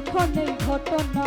তখন এই ঘটনা।